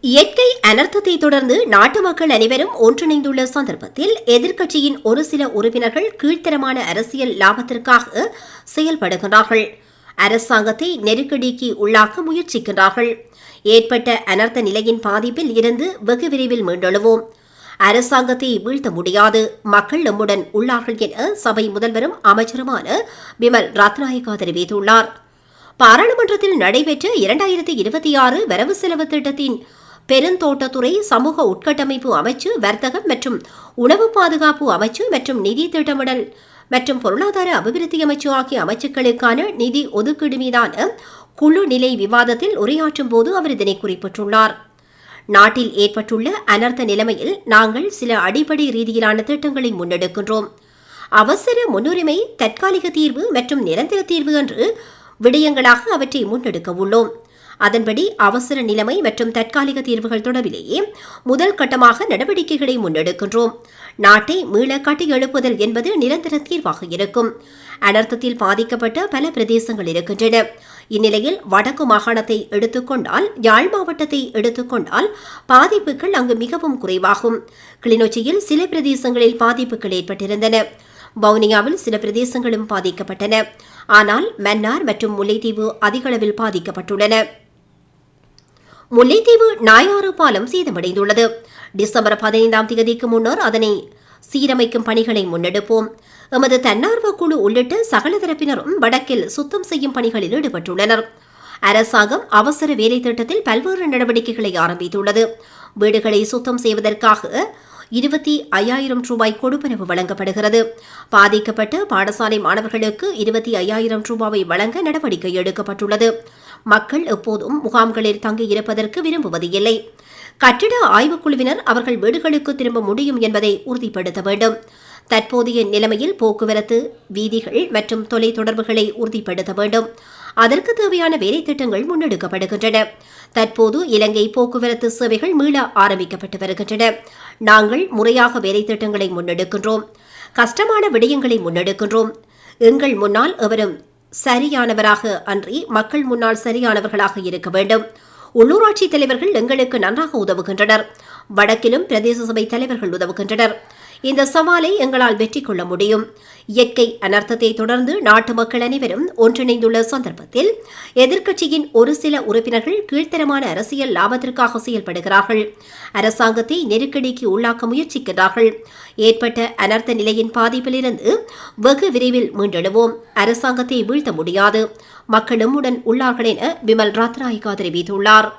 இயற்கை அனர்த்தத்தை தொடர்ந்து நாட்டு மக்கள் அனைவரும் ஒன்றிணைந்துள்ள சந்தர்ப்பத்தில் எதிர்க்கட்சியின் ஒரு சில உறுப்பினர்கள் கீழ்த்தரமான அரசியல் லாபத்திற்காக செயல்படுகின்றார்கள். அரசாங்கத்தை நெருக்கடிக்கு உள்ளாக்க முயற்சிக்கின்றார்கள். ஏற்பட்ட அனர்த்த நிலையின் பாதிப்பில் இருந்து வெகு விரைவில் மீண்டெழுவோம். அரசாங்கத்தை வீழ்த்த முடியாது. மக்கள் நம்முடன் உள்ளார்கள் என சபை முதல்வரும் அமைச்சருமான பிமல் ரத்நாயகா தெரிவித்துள்ளார். பாராளுமன்றத்தில் நடைபெற்ற இரண்டாயிரத்தி இருபத்தி ஆறு வரவு செலவு திட்டத்தின் பெருந்தோட்டத்துறை சமூக உட்கட்டமைப்பு அமைச்சு வர்த்தகம் மற்றும் உணவு பாதுகாப்பு அமைச்சு மற்றும் நிதி திட்டமிடல் மற்றும் பொருளாதார அபிவிருத்தி அமைச்சு ஆகிய அமைச்சுக்களுக்கான நிதி ஒதுக்கீடு மீதான குழு நிலை விவாதத்தில் உரையாற்றும் போது அவர் இதனை குறிப்பிட்டுள்ளார். நாட்டில் ஏற்பட்டுள்ள அனர்த்த நிலைமையில் நாங்கள் சில அடிப்படை ரீதியிலான திட்டங்களை முன்னெடுக்கின்றோம். அவசர முன்னுரிமை தற்காலிக தீர்வு மற்றும் நிரந்தர தீர்வு என்று விடயங்களாக அவற்றை முன்னெடுக்க உள்ளோம். அதன்படி அவசர நிலைமை மற்றும் தற்காலிக தீர்வுகள் தொடர்பிலேயே முதல் கட்டமாக நடவடிக்கைகளை முன்னெடுக்கின்றோம். நாட்டை மீள கட்டியெழுப்புதல் என்பது நிரந்தர தீர்வாக இருக்கும். அனர்த்தத்தில் பாதிக்கப்பட்ட பல பிரதேசங்கள் இருக்கின்றன. இந்நிலையில் வடக்கு மாகாணத்தை எடுத்துக்கொண்டால் யாழ் மாவட்டத்தை எடுத்துக்கொண்டால் பாதிப்புகள் அங்கு மிகவும் குறைவாகும். கிளிநொச்சியில் சில பிரதேசங்களில் பாதிப்புகள் ஏற்பட்டிருந்தன. வவுனியாவில் சில பிரதேசங்களும் பாதிக்கப்பட்டன. ஆனால் மன்னார் மற்றும் முல்லைத்தீவு அதிகளவில் பாதிக்கப்பட்டுள்ளன. முல்லைத்தீவு நாயாறு பாலம் சேதமடைந்துள்ளது. டிசம்பர் பதினைந்தாம் தேதிக்கு முன்னர் அதனை சீரமைக்கும் பணிகளை முன்னெடுப்போம். எமது தன்னார்வ குழு உள்ளிட்ட சகல தரப்பினரும் வடக்கில் சுத்தம் செய்யும் பணிகளில் ஈடுபட்டுள்ளனர். அரசாங்கம் அவசர வேலை திட்டத்தில் பல்வேறு நடவடிக்கைகளை ஆரம்பித்துள்ளது. வீடுகளை சுத்தம் செய்வதற்காக இருபத்தி ஐயாயிரம் ரூபாய் கொடுப்பனவு வழங்கப்படுகிறது. பாதிக்கப்பட்ட பாடசாலை மாணவர்களுக்கு இருபத்தி ஐயாயிரம் ரூபாவை வழங்க நடவடிக்கை எடுக்கப்பட்டுள்ளது. மக்கள் எப்போதும் முகாம்களில் தங்கியிருப்பதற்கு விரும்புவதில்லை. கட்டிட ஆய்வுக்குழுவினர் அவர்கள் வீடுகளுக்கு திரும்ப முடியும் என்பதை உறுதிப்படுத்த வேண்டும். தற்போதைய நிலைமையில் போக்குவரத்து வீதிகள் மற்றும் தொலை தொடர்புகளை உறுதிப்படுத்த வேண்டும். அதற்கு தேவையான வேலை திட்டங்கள் முன்னெடுக்கப்படுகின்றன. தற்போது இலங்கை போக்குவரத்து சேவைகள் மீள ஆரம்பிக்கப்பட்டு வருகின்றன. நாங்கள் முறையாக வேலை திட்டங்களை முன்னெடுக்கின்றோம். கஷ்டமான விடயங்களை முன்னெடுக்கின்றோம். எங்கள் முன்னால் எவரும் சரியானவராக அன்றி மக்கள் முன்னால் சரியானவர்களாக இருக்க வேண்டும். உள்ளூராட்சி தலைவர்கள் எங்களுக்கு நன்றாக உதவுகின்றனர். வடக்கிலும் பிரதேச சபை தலைவர்கள் உதவுகின்றனர். இந்த சவாலை எங்களால் வெற்றி கொள்ள முடியும். இயற்கை அனர்த்தத்தை தொடர்ந்து நாட்டு மக்கள் அனைவரும் ஒன்றிணைந்துள்ள சந்தர்ப்பத்தில் எதிர்க்கட்சியின் ஒரு சில உறுப்பினர்கள் கீழ்த்தரமான அரசியல் லாபத்திற்காக செயல்படுகிறார்கள். அரசாங்கத்தை நெருக்கடிக்கு உள்ளாக்க முயற்சிக்கிறார்கள். ஏற்பட்ட அனர்த்த நிலையின் பாதிப்பிலிருந்து வெகு விரைவில் மீண்டெழுவோம். அரசாங்கத்தை வீழ்த்த முடியாது. மக்களும் உடன் உள்ளார்கள் என விமல் ரத்நாயகா தெரிவித்துள்ளார்.